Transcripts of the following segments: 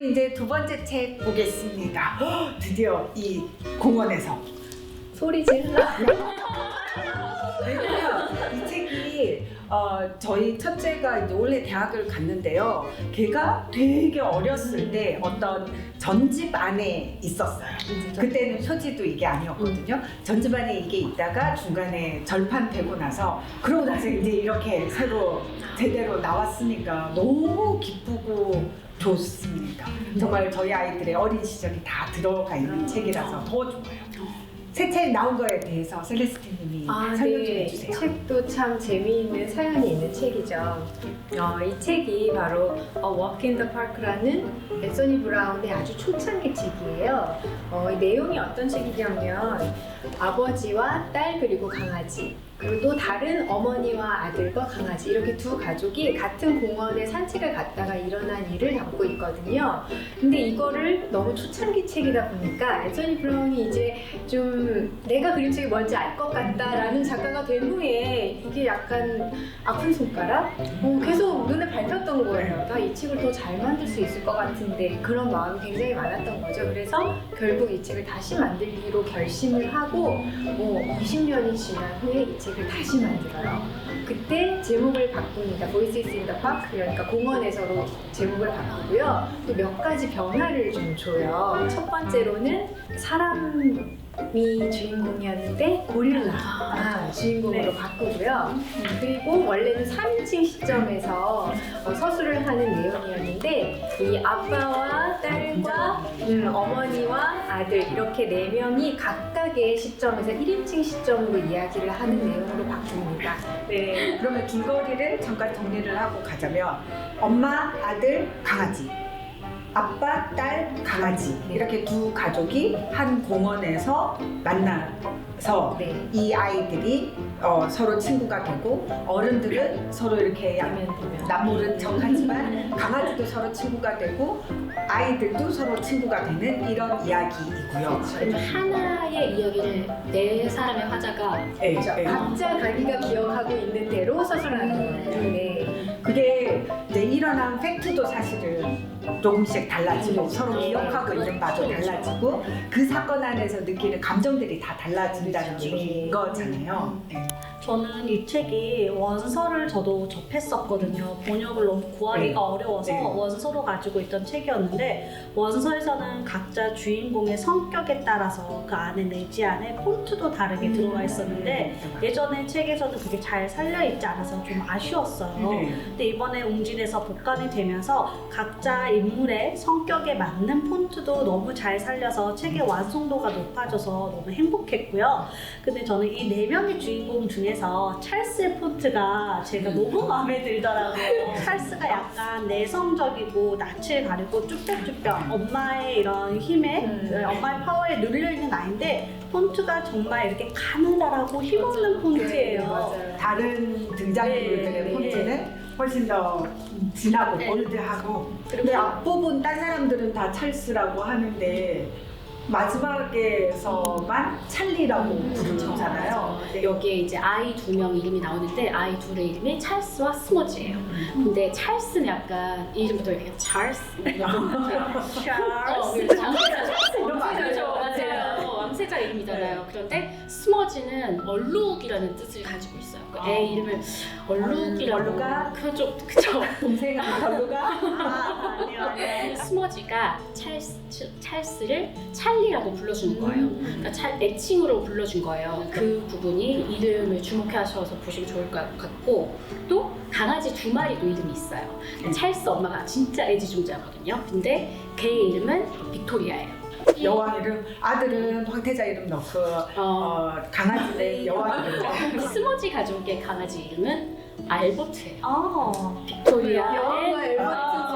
이제 두 번째 책 보겠습니다. 헉, 드디어 이 공원에서 소리 질러. 왜냐면 이 책이 어, 저희 첫째가 이제 원래 대학을 갔는데요. 걔가 되게 어렸을 때 어떤 전집 안에 있었어요. 그때는 표지도 이게 아니었거든요. 전집 안에 이게 있다가 중간에 절판되고 나서 그러고 나서 이제 이렇게 새로 제대로 나왔으니까 너무 기쁘고 좋습니다. 정말 저희 아이들의 어린 시절이 다 들어가 있는 책이라서 더 좋아요. 새 책 나온 거에 대해서 셀레스티님이 아, 설명 좀 네. 해주세요. 책도 참 재미있는 사연이 있는 책이죠. 어, 이 책이 바로 어, Walk in the Park라는 앤서니 브라운의 아주 초창기 책이에요. 어, 이 내용이 어떤 책이냐면 아버지와 딸 그리고 강아지 그리고 또 다른 어머니와 아들과 강아지 이렇게 두 가족이 같은 공원에 산책을 갔다가 일어난 일을 담고 있거든요. 근데 이거를 너무 초창기 책이다 보니까 앤서니 브라운이 이제 좀 내가 그림책이 뭔지 알 것 같다라는 작가가 된 후에 이게 약간 아픈 손가락? 어, 계속 눈에 밟혔던 거예요. 나 이 책을 더 잘 만들 수 있을 것 같은데 그런 마음이 굉장히 많았던 거죠. 그래서 결국 이 책을 다시 만들기로 결심을 하고 뭐 20년이 지난 후에 이 책을 다시 만들어요. 그때 제목을. Voices in the Park 그러니까 공원에서로 제목을 바꾸고요. 또 몇 가지 변화를 좀 줘요. 첫 번째로는 사람 이 주인공이었는데 고릴라 아, 주인공으로 바꾸고요. 그리고 원래는 3인칭 시점에서 어, 서술을 하는 내용이었는데 이 아빠와 딸과 음, 어머니와 아들 이렇게 네 명이 각각의 시점에서 1인칭 시점으로 이야기를 하는 내용으로 바뀝니다. 네. 그러면 줄거리를 잠깐 정리를 하고 가자면 엄마, 아들, 강아지 아빠, 딸, 강아지 네. 이렇게 두 가족이 한 공원에서 만나서 네. 이 아이들이 어, 서로 친구가 되고 어른들은 서로 이렇게 양- 되면 되면 남모른 척하지만 강아지도 서로 친구가 되고 아이들도 서로 친구가 되는 이런 이야기이고요. 그러면 하나의 이야기를 네 사람의 화자가 네, 그렇죠. 네. 각자 자기가 기억하고 있는 대로 서술하는 거예요. 네. 그게 이제 일어난 팩트도 사실은 조금씩 달라지고 서로 네. 기억하고 있는 바도 달라지고 그 사건 안에서 느끼는 감정들이 다 달라진다는 그렇죠. 얘기인 거잖아요. 네. 저는 이 책이 원서를 저도 접했었거든요. 번역을 너무 구하기가 네. 어려워서 네. 원서로 가지고 있던 책이었는데 원서에서는 각자 주인공의 성격에 따라서 그 안에 내지 안에 폰트도 다르게 들어가 있었는데 예전에 책에서는 그게 잘 살려 있지 않아서 좀 아쉬웠어요. 네. 근데 이번에 웅진에서 복간이 되면서 각자 인물의 성격에 맞는 폰트도 너무 잘 살려서 책의 완성도가 높아져서 너무 행복했고요. 근데 저는 이 네 명의 주인공 중에서 찰스의 폰트가 제가 너무 마음에 들더라고요. 찰스가 약간 내성적이고 낯을 가리고 쭈뼛쭈뼛 엄마의 이런 힘에 음. 엄마의 파워에 눌려 있는 아이인데 폰트가 정말 이렇게 가느다라고 힘없는 폰트예요. 맞아요. 다른 등장인물들의 네, 네. 폰트는 훨씬 더 진하고 네. 볼드하고 근데 앞부분 딴 사람들은 다 찰스라고 하는데 마지막에서만 찰리라고 부르잖아요. 네. 여기에 이제 아이 두 명 이름이 나오는데 아이 둘의 이름이 찰스와 스머지예요. 근데 찰스는 약간 이름부터 이렇게 찰스. 어, 그리고 왕세자 찰스 이런 거. 아니에요? 맞아요. 어, 왕세자 이름이잖아요. 그런데 스머지는 얼룩이라는 뜻을 가지고 있어요. 그애 아. 이름을 얼룩이라고. 얼룩아? 그좀 그죠. 동생은 별로가 아, 아니요. 스머지가 찰스, 찰스를 찰리라고 불러주는 거예요. 음. 그러니까 찰, 애칭으로 불러준 거예요. 그 부분이 이름을 주목하셔서 보시기 좋을 것 같고 또 강아지 두 마리도 이름이 있어요. 음. 찰스 엄마가 진짜 애지중지하거든요. 근데 걔의 이름은 빅토리아예요. 여왕 이름 아들은 황태자 이름 넣고 어, 어, 강아지는 여왕 이름 넣고. 스머지 가족의 강아지 이름은 알버트예요. 어, 빅토리아의 여왕과 엘버트 그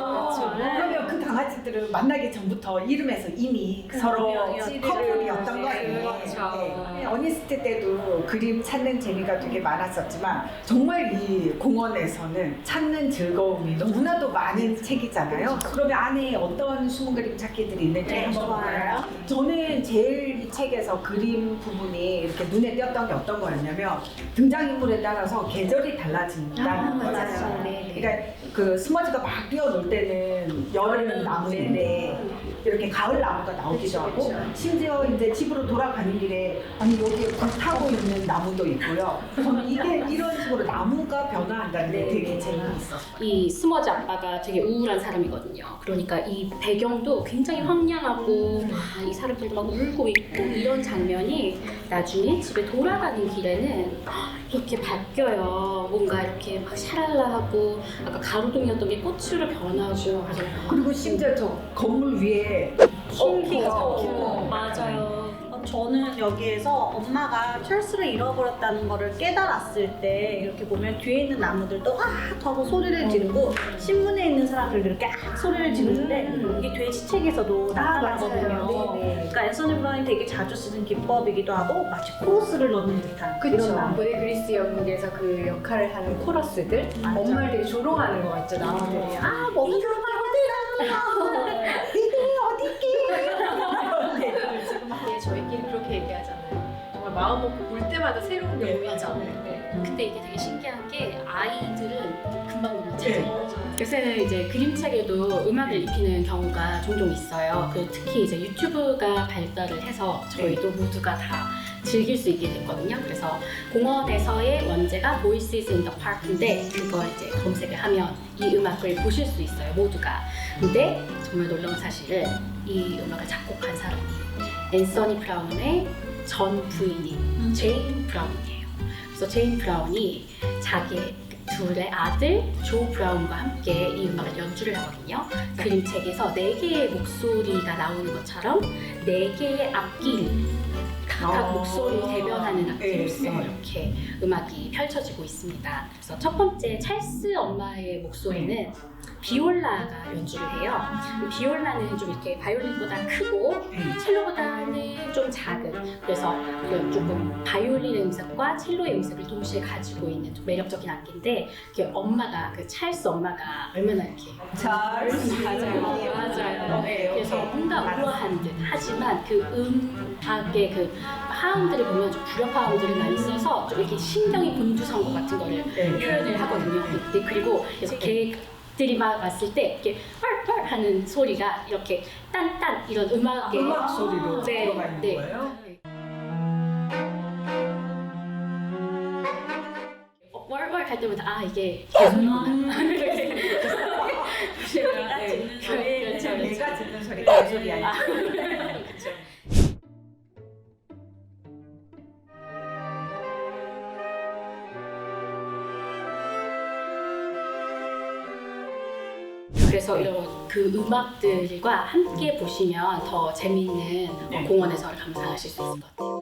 강아지들은 만나기 전부터 이름에서 이미 서로 명이었지. 커플이었던 거예요. 그렇죠. 네. 어니스트 때도 그림 찾는 재미가 되게 많았었지만 정말 이 공원에서는 찾는 즐거움이 너무나도 많은 책이잖아요. 그러면 안에 어떤 숨은 그림 찾기들이 있는지 네, 한번. 볼까요? 저는 제일 이 책에서 그림 부분이 이렇게 눈에 띄었던 게 어떤 거였냐면 등장인물에 따라서 계절이 달라진다는 아, 거잖아요. 맞아요. 네. 그러니까 그 스머지가 막 뛰어놀 때는 있는 나무인데 이렇게 가을 나무가 나오기도 하고. 심지어 이제 집으로 돌아가는 길에 아니 여기에 불 타고 있는 나무도 있고요. 저는 이게 이런 식으로 나무가 변화한다는 게 네. 되게 재미있었어요. 이 스머지 아빠가 되게 우울한 사람이거든요. 그러니까 이 배경도 굉장히 황량하고 아, 이 사람들도 막 울고 있고 이런 장면이 나중에 집에 돌아가는 길에는 이렇게 바뀌어요. 뭔가 이렇게 막 샤랄라하고 아까 가로등이었던 게 꽃으로 그래서 그리고 심지어 저 건물 위에 킹키가 어, 맞아요. 어, 저는 여기에서 엄마가 찰스를 잃어버렸다는 거를 깨달았을 때 이렇게 보면 뒤에 있는 나무들도 아 하고 소리를 지르고 신문에 있는 사람들도 이렇게 아 소리를 지르는데 음. 이게 돼지책에서도 나타나거든요. 맞아요. 네, 네. 그러니까 앤서니 브라운이 되게 자주 쓰는 기법이기도 하고 마치 코러스를 넣는 듯한 이런 그쵸. 나무. 고대 그리스 영국에서 그 역할을 하는 코러스들 맞아. 엄마를 되게 조롱하는 거 같죠 나무들이 아 먹이 이게 마음 먹고 볼 때마다 새로운 게 네, 보이죠 맞아. 네. 근데 이게 되게 신기한 게 아이들은 금방금방 네. 찾아요. 요새는 이제 그림책에도 음악을 입히는 경우가 종종 있어요. 그 특히 이제 유튜브가 발달을 해서 저희도 모두가 다 즐길 수 있게 됐거든요. 그래서 공원에서의 원제가 Voices in the Park인데 그걸 이제 검색을 하면 이 음악을 보실 수 있어요. 모두가. 근데 정말 놀라운 사실은 이 음악을 작곡한 사람이 앤서니 브라운의 전 부인인 제인 브라운이에요. 그래서 제인 브라운이 자기 둘의 아들 조 브라운과 함께 이 음악을 연주를 하거든요. 그림책에서 네 개의 목소리가 나오는 것처럼 네 개의 악기를 각각 어. 목소리를 대변하는 악기로서 네, 네. 이렇게 음악이 펼쳐지고 있습니다. 그래서 첫 번째 찰스 엄마의 목소리는 비올라가 연주를 해요. 비올라는 좀 이렇게 바이올린보다 크고 첼로보다는 좀 작은 그래서 그 조금 바이올린의 음색과 첼로의 음색을 동시에 가지고 있는 좀 매력적인 악기인데 그 엄마가 그 찰스 엄마가 얼마나 이렇게 잘 맞아요 맞아요 네, 그래서 뭔가 우아한 듯 하지만 그 음악의 그 하음들을 보면 좀 불협화음들을 많이 써서 좀 이렇게 신경이 곤두선 것 같은 거를 네. 표현을 하거든요. 네, 그리고 그래서 개 들이 막 왔을 때 이렇게 펄펄 하는 소리가 이렇게 딴딴 이런 음악의 음악 소리로 네, 들어가 있는 네. 거예요. 어, 할 때마다 아 이게 개소리구나. 내가 듣는 소리. 그렇죠, 그렇죠. 내가 듣는 소리가 그 소리 아니야. 그래서 이런 그 음악들과 함께 보시면 더 재미있는 공원에서를 감상하실 수 있을 것 같아요.